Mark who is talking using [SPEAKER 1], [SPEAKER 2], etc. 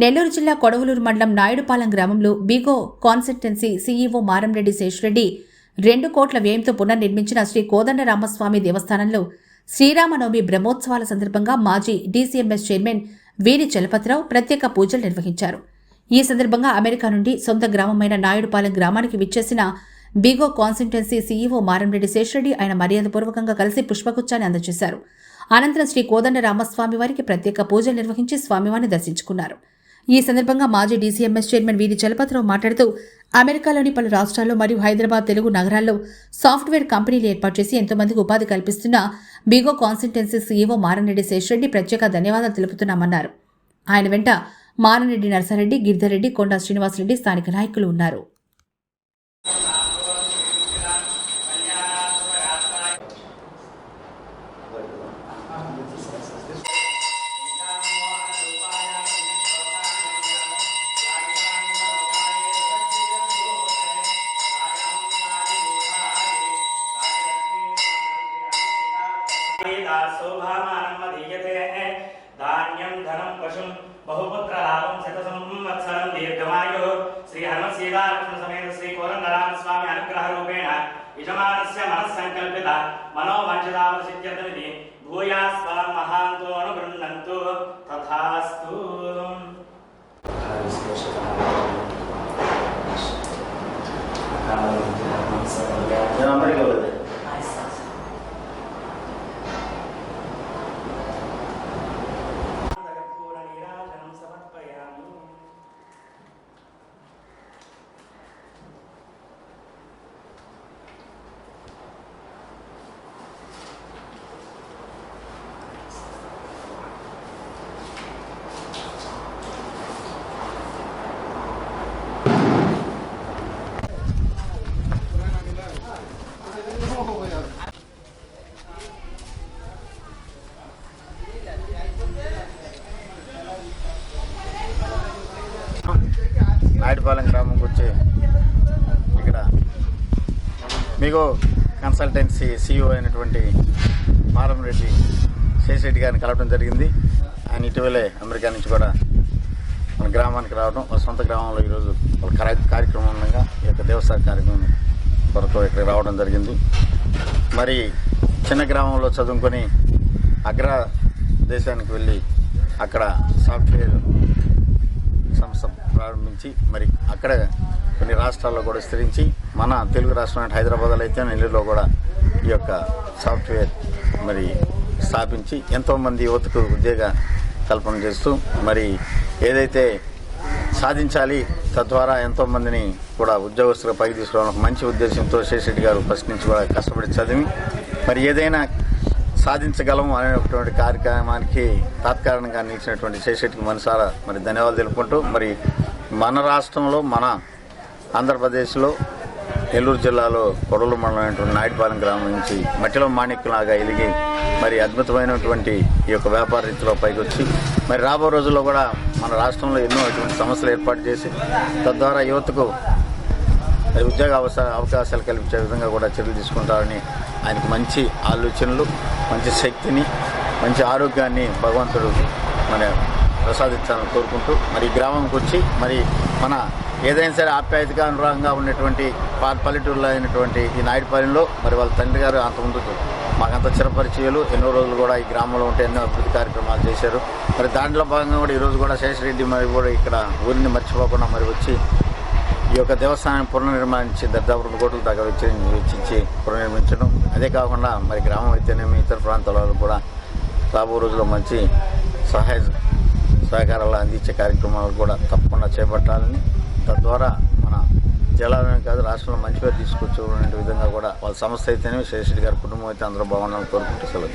[SPEAKER 1] నెల్లూరు జిల్లా కొడవలూరు మండలం నాయుడుపాలెం గ్రామంలో బీగో కాన్సల్టెన్సీ సీఈఓ మారంరెడ్డి శేషరెడ్డి రెండు కోట్ల వ్యయంతో పునర్నిర్మించిన శ్రీ కోదండరామస్వామి దేవస్థానంలో శ్రీరామనవమి బ్రహ్మోత్సవాల సందర్భంగా మాజీ డీసీఎంఎస్ చైర్మన్ వీరి చలపతిరావు ప్రత్యేక పూజలు నిర్వహించారు. ఈ సందర్భంగా అమెరికా నుండి సొంత గ్రామమైన నాయుడుపాలెం గ్రామానికి విచ్చేసిన బీగో కాన్సల్టెన్సీ సీఈఓ మారంరెడ్డి శేషరెడ్డి ఆయన మర్యాదపూర్వకంగా కలిసి పుష్పగుచ్చాన్ని అందజేశారు. అనంతరం శ్రీ కోదండ రామస్వామి వారికి ప్రత్యేక పూజలు నిర్వహించి స్వామివారిని దర్శించుకున్నారు. ఈ సందర్భంగా మాజీ డీసీఎంఎస్ చైర్మన్ వీరి చలపతిరావు మాట్లాడుతూ అమెరికాలోని పలు రాష్ట్రాల్లో మరియు హైదరాబాద్ తెలుగు నగరాల్లో సాఫ్ట్వేర్ కంపెనీలు ఏర్పాటు చేసి ఎంతోమందికి ఉపాధి కల్పిస్తున్న బిగో కాన్సల్టెన్సీ సీఈఓ మారనరెడ్డి శేషరెడ్డి ప్రత్యేక ధన్యవాదాలు తెలుపుతున్నామన్నారు. ఆయన వెంట మారనరెడ్డి నర్సారెడ్డి గిరిధరెడ్డి కొండా శ్రీనివాసరెడ్డి స్థానిక నాయకులు ఉన్నారు.
[SPEAKER 2] शोभामानमधीयते धान्यं, धनं, पशुं, बहुपुत्रलाभं, शतसंवत्सरं दीर्घमायुः। श्रीहनुमत्सीतालक्ष्मणसमेत श्रीकोरन्दरामस्वामी अनुग्रहरूपेण यजमानस्य मनस्सङ्कल्पित
[SPEAKER 3] मनोवाञ्छितावसिद्ध्यर्थमिति भूयास्वान्
[SPEAKER 2] महान्तोऽनुगृह्णन्तु तथास्तु। Thank.
[SPEAKER 3] నాయుడుపాలెం గ్రామంకి వచ్చి ఇక్కడ మీకు కన్సల్టెన్సీ సీఈఓ అయినటువంటి మారం రెడ్డి శేషరెడ్డి గారిని కలవడం జరిగింది. ఆయన ఇటీవలే అమెరికా నుంచి కూడా మన గ్రామానికి రావడం వాళ్ళ సొంత గ్రామంలో ఈరోజు వాళ్ళ కార్య- కార్యక్రమం ఉండగా ఈ యొక్క దేవసాయ కార్యక్రమం కొరకు ఇక్కడికి రావడం జరిగింది. మరి చిన్న గ్రామంలో చదువుకొని అగ్ర దేశానికి వెళ్ళి అక్కడ సాఫ్ట్వేర్ ప్రారంభించి మరి అక్కడ కొన్ని రాష్ట్రాల్లో కూడా విస్తరించి మన తెలుగు రాష్ట్రం హైదరాబాద్లో అయితే నెల్లూరులో కూడా ఈ యొక్క సాఫ్ట్వేర్ మరి స్థాపించి ఎంతోమంది యువతకు ఉద్యోగ కల్పన చేస్తూ మరి ఏదైతే సాధించాలి తద్వారా ఎంతోమందిని కూడా ఉద్యోగస్తులుగా పైకి తీసుకోవడం మంచి ఉద్దేశంతో శేషరెడ్డి గారు ఫస్ట్ నుంచి కూడా కష్టపడి చదివి మరి ఏదైనా సాధించగలం అనేటువంటి కార్యక్రమానికి తాత్కాలికంగా నిలిచినటువంటి శేషరెడ్డికి మనసారా మరి ధన్యవాదాలు తెలుపుకుంటూ మరి మన రాష్ట్రంలో మన ఆంధ్రప్రదేశ్లో నెల్లూరు జిల్లాలో కొడలు మండలమైనటువంటి నాయుడుపాలెం గ్రామం నుంచి మట్టిలో మాణిక్యంలాగా ఎలిగి మరి అద్భుతమైనటువంటి ఈ యొక్క వ్యాపార రీతిలో పైకి వచ్చి మరి రాబో రోజుల్లో కూడా మన రాష్ట్రంలో ఎన్నో అటువంటి సమస్యలు ఏర్పాటు చేసి తద్వారా యువతకు మరి ఉద్యోగ అవస- అవకాశాలు కల్పించే విధంగా కూడా చర్యలు తీసుకుంటారని ఆయనకు మంచి ఆలోచనలు మంచి శక్తిని మంచి ఆరోగ్యాన్ని భగవంతుడు మన ప్రసాదించాలని కోరుకుంటూ మరి గ్రామంకి వచ్చి మరి మన ఏదైనా సరే ఆప్యాయతగా అనురాగంగా ఉన్నటువంటి పా- పల్లెటూరులో అయినటువంటి ఈ నాయుడుపాలెంలో మరి వాళ్ళ తండ్రి గారు అంతకుముందు మాకంత చిరపరిచయాలు ఎన్నో రోజులు కూడా ఈ గ్రామంలో ఉంటే ఎన్నో అభివృద్ధి కార్యక్రమాలు చేశారు. మరి దాంట్లో భాగంగా కూడా ఈరోజు కూడా శేషరెడ్డి మరి కూడా ఇక్కడ ఊరిని మర్చిపోకుండా మరి వచ్చి ఈ యొక్క దేవస్థానాన్ని పునర్నిర్మాణించి దాదాపు రెండు కోట్ల దాకా వెచ్చి వెచ్చించి పునర్నిర్మించడం. అదే కాకుండా మరి గ్రామం అయితేనేమి ఇతర ప్రాంతాలలో కూడా రాబో రోజుల్లో మంచి సహాయ సహకారాలు అందించే కార్యక్రమాలు కూడా తప్పకుండా చేపట్టాలని. తద్వారా మన జిల్లాలోనే కాదు రాష్ట్రంలో మంచి పేరు తీసుకొచ్చే విధంగా కూడా వాళ్ళ సంస్థ అయితేనే శేషరెడ్డి గారి కుటుంబం అయితే అందరూ బాగుండాలని కోరుకుంటూ సెలవు